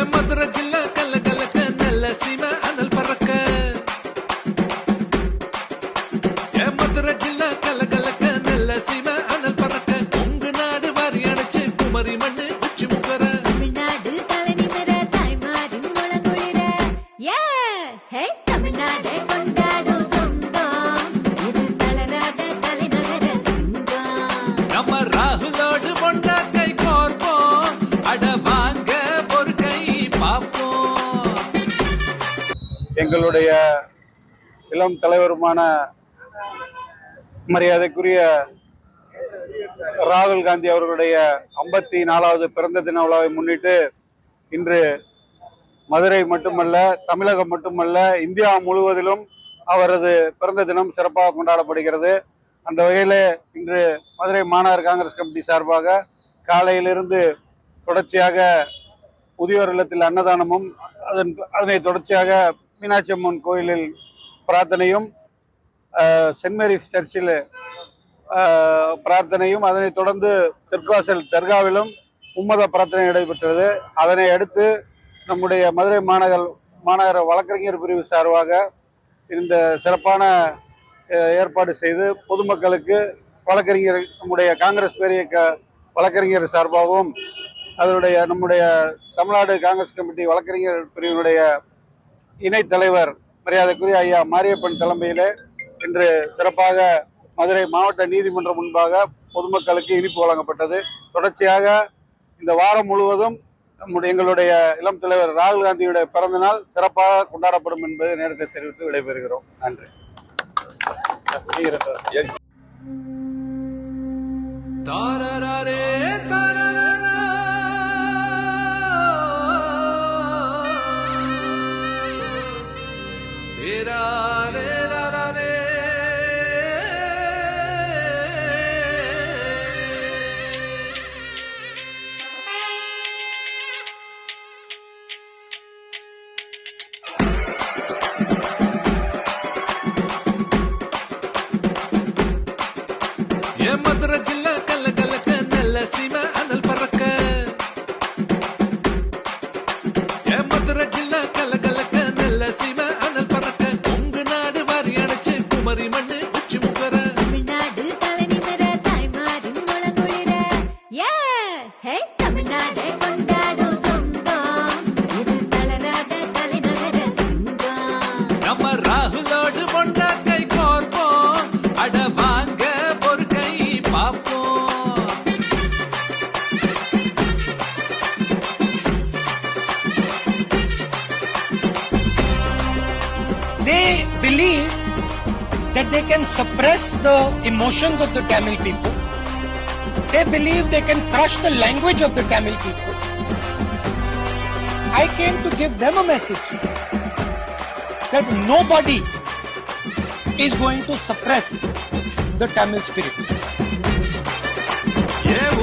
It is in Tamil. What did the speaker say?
மதுரை ஜில்ல கல்ல கலக்க நல்ல சீம அனல் பறக்க. ஏ மதுரை ஜில்ல கல்ல கலக்க நல்ல சீம அனல் பறக்க. நாடு வாரி அணைச்சு குமரி மண்ணு உச்சி முகர எங்களுடைய இளம் தலைவருமான மரியாதைக்குரிய ராகுல் காந்தி அவர்களுடைய ஐம்பத்தி நாலாவது பிறந்த தின விழாவை முன்னிட்டு இன்று மதுரை மட்டுமல்ல தமிழகம் மட்டுமல்ல இந்தியா முழுவதிலும் அவரது பிறந்த தினம் சிறப்பாக கொண்டாடப்படுகிறது. அந்த வகையில் இன்று மதுரை மாநகர் காங்கிரஸ் கமிட்டி சார்பாக காலையிலிருந்து தொடர்ச்சியாக முதியோர் இல்லத்தில் அன்னதானமும் அதன் அதனை தொடர்ச்சியாக மீனாட்சி அம்மன் கோயிலில் பிரார்த்தனையும் சென்ட் மேரிஸ் சர்ச்சில் பிரார்த்தனையும் அதனைத் தொடர்ந்து தெற்காசல் தர்காவிலும் உம்மத பிரார்த்தனை நடைபெற்றது. அதனை அடுத்து நம்முடைய மதுரை மாநகர் மாநகர வழக்கறிஞர் பிரிவு சார்பாக இந்த சிறப்பான ஏற்பாடு செய்து பொதுமக்களுக்கு வழக்கறிஞர் நம்முடைய காங்கிரஸ் பேரியக்க க வழக்கறிஞர் சார்பாகவும் அதனுடைய நம்முடைய தமிழ்நாடு காங்கிரஸ் கமிட்டி வழக்கறிஞர் பிரிவினுடைய இணைத் தலைவர் மரியாதைக்குரிய ஐயா மாரியப்பன் தலைமையிலே இன்று சிறப்பாக மதுரை மாவட்ட நீதிமன்றம் முன்பாக பொதுமக்களுக்கு இனிப்பு வழங்கப்பட்டது. தொடர்ச்சியாக இந்த வாரம் முழுவதும் நம்முடைய எங்களுடைய இளம் தலைவர் ராகுல் காந்தியுடைய பிறந்த நாள் சிறப்பாக கொண்டாடப்படும் என்பதை நேரத்தை தெரிவித்து விடைபெறுகிறோம். நன்றி. ஹே தமிழ்நாடை கொண்டாடும் சொந்தம். இது தளராத தலைநகர சிங்கம். நம்ம ராகுலோடு பொண்ணா கை கோர்ப்போம் அட வாங்க ஒரு கை பார்ப்போம். They believe that they can suppress the emotions of the Tamil people. They believe they can crush the language of the Tamil people. I came to give them a message that nobody is going to suppress the Tamil spirit. Yeah,